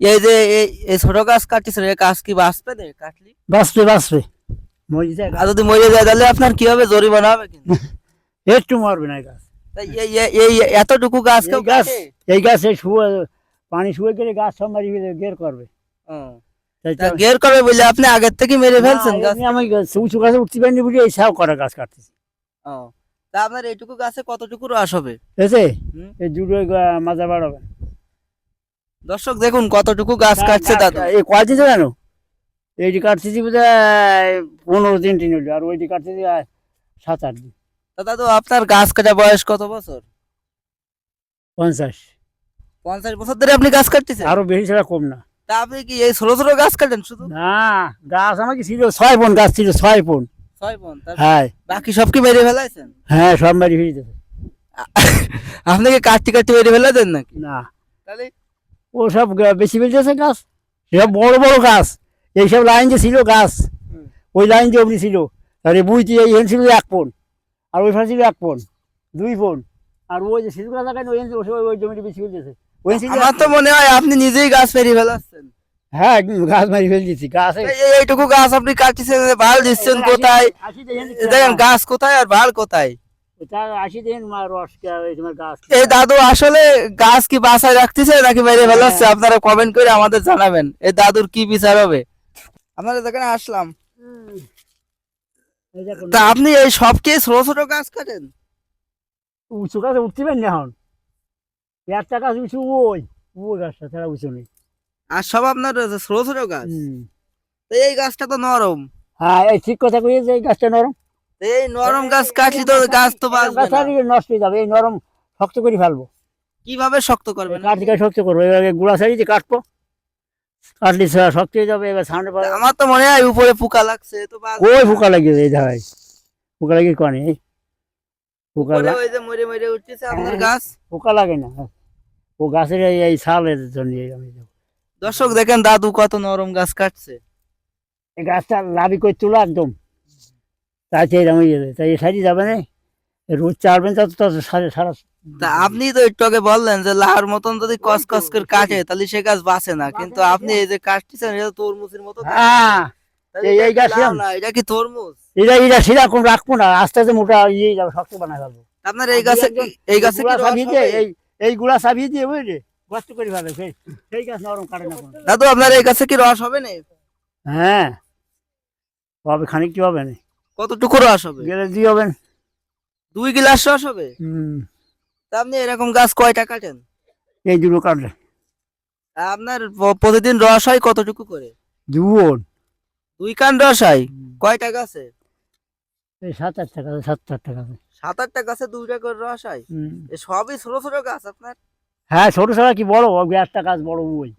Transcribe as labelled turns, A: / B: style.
A: এই যে এই এই ছোট গাছ কাটতেছেন এই গাছ কি বাঁচবে না কাটলি?
B: বাঁচবে বাঁচবে। মরে যায়
A: আর যদি মরে যায় তাহলে আপনার কি হবে? জরিমানা হবে কিন্তু।
B: একটু মরবে না এই গাছ।
A: এই এই- এই এতটুকু গাছ কেউ
B: এই গাছ এই গাছে শুয়ে পানি শুয়ে গেলে গাছ সব মারি গের করবে।
A: গের করবে বলে আপনি আগের থেকে মেরে ফেলছেন গাছ?
B: আমি উঁচু গাছে উঠতে পারিনি বুঝি এই সাও করা গাছ কাটতেছি।
A: তা আপনার এইটুকু গাছে কতটুকু রস হবে?
B: বুঝেছে
A: হুম।
B: এই দুটো মাজা বাড়াবে।
A: দর্শক দেখুন কতটুকু গাছ কাটছে দাদু।
B: এই কয়দিন জানো এইটি কাটতেছি বোধ পনেরো দিন টিন আর ওইটি কাটতেছি সাত আট দিন।
A: দাদা তো আপনার গাছ কাটা বয়স কত বছর?
B: পঞ্চাশ।
A: পঞ্চাশ বছর ধরে আপনি গাছ কাটতেছেন?
B: আরও বেশি ছাড়া কম না।
A: তা আপনি কি এই ছোট ছোট গাছ কাটেন শুধু?
B: না গাছ আমাকে ছিল ছয় পন গাছ ছিল ছয় পন
A: ছয় পন
B: হ্যাঁ।
A: বাকি সব কি মেরে ফেলাইছেন?
B: হ্যাঁ সব মারি ফেলে
A: আপনি কি কাটতে কাটতে মেরে ফেলা দেন নাকি?
B: না।
A: তাহলে
B: ও সব গা- বেশি ফেলতেছে গাছ? সব বড় বড় গাছ। এইসব লাইন যে ছিল গাছ ওই লাইন যে অমনি ছিল। তাহলে বুঝতে এই হেন ছিল এক পন আর ওই ছিল এক পন দুই পন আর ওই যে শিশু গাছ লাগানো ওই ওই ওই জমিটি বেশি ফেলতেছে ওই
A: আমার তো মনে হয় আপনি নিজেই গাছ মেরে ফেলাচ্ছেন।
B: হ্যাঁ গাছ মারি ফেলে দিচ্ছি গাছ
A: এই- এই- এইটুকু গাছ আপনি কাটতেছেন ভালো দিচ্ছেন কোথায়? দেখেন গাছ। কোথায় আর ভালো কোথায়?
B: এই গাছ
A: এই দাদু আসলে গাছ কি বাসায় রাখতেছে নাকি মেরে ফেলাচ্ছে আপনারা কমেন্ট করে আমাদের জানাবেন। এই দাদুর কি বিচার হবে? আপনারা দেখেন আসলাম। তা আপনি এই সব কি ছোট ছোট গাছ কাটেন?
B: উঁচু গাছে উঠতে পারেন না এখন। একটা গাছ উঁচু ওই ওই গাছটা ছাড়া উঁচু নেই
A: আর সব আপনার ছোট ছোট গাছ? তো এই গাছটা তো নরম।
B: হ্যাঁ এই ঠিক কথা কইছে এই গাছটা নরম।
A: এই নরম গাছ কাটলি তো গাছ তো বাঁচবে না।
B: নষ্ট হয়ে যাবে এই নরম শক্ত করে ফেলব।
A: কীভাবে শক্ত করবেন
B: কাঠ থেকে শক্ত করব এবার গুড়া সারিতে কাটবো। কাটলে শক্ত হয়ে যাবে এবার সামনে
A: আমার তো মনে হয় উপরে পোকা লাগছে তো
B: ওই পোকা লাগিয়ে এই ধারায় পোকা লাগিয়ে কনে পোকা
A: ওই যে মরে মরে উঠতেছে আপনার
B: হ্যাঁ।
A: গাছ।
B: পোকা লাগে না। ও গাছের এই- সালের জন্য আমি
A: দর্শক দেখেন দাদু কত নরম গাছ কাটছে।
B: এই গাছটা লাভি করে তোলা একদম। তাই এরকম যাবে তাই সারি যাবে না? রোদ চাড়বেন তত তত সারা সারা
A: তা আপনি তো একটু আগে বললেন যে লাহার মতন যদি কস কস করে কাটে তাহলে সে গাছ বাঁচে না। কিন্তু আপনি এই যে কাটতেছেন এটা তরমুজের মতো
B: হ্যাঁ। এই- গাছ
A: না, এটা কি তরমুজ?
B: এটা এটা রাখব না আস্তে আস্তে মোটা ইয়ে যাবে শক্ত বানা ফেলব।
A: আপনার এই গাছে কি- এই গাছে কি
B: চাপিয়ে দিয়ে এই এই গুড়া চাপিয়ে দিয়ে বুঝলি কষ্ট করে সেই সেই গাছ নরম কাটে না
A: দাদু আপনার এই গাছে কি রস হবে না?
B: হ্যাঁ। হবে খানিকটি হবে না।
A: কতটুকু রস হবে?
B: গেলে দিয়ে হবে।
A: দুই গিলাস রস হবে?
B: হুম,
A: তা আপনি এরকম গাছ কয়টা কাটেন?
B: এই দুটো কাটলে।
A: আপনার প্রতিদিন রস হয় কতটুকু করে?
B: দুবন
A: দুই কান রস হয়? কয়টা গাছে?
B: এই সাত আট টাকা সাত আট টাকা
A: সাত আটটা গাছে দুইটা করে রস হয়?
B: হুম।
A: এ সবই ছোট ছোট গাছ আপনার?
B: হ্যাঁ ছোট ছাড়া কি বড়? একটা গাছ বড় ওই।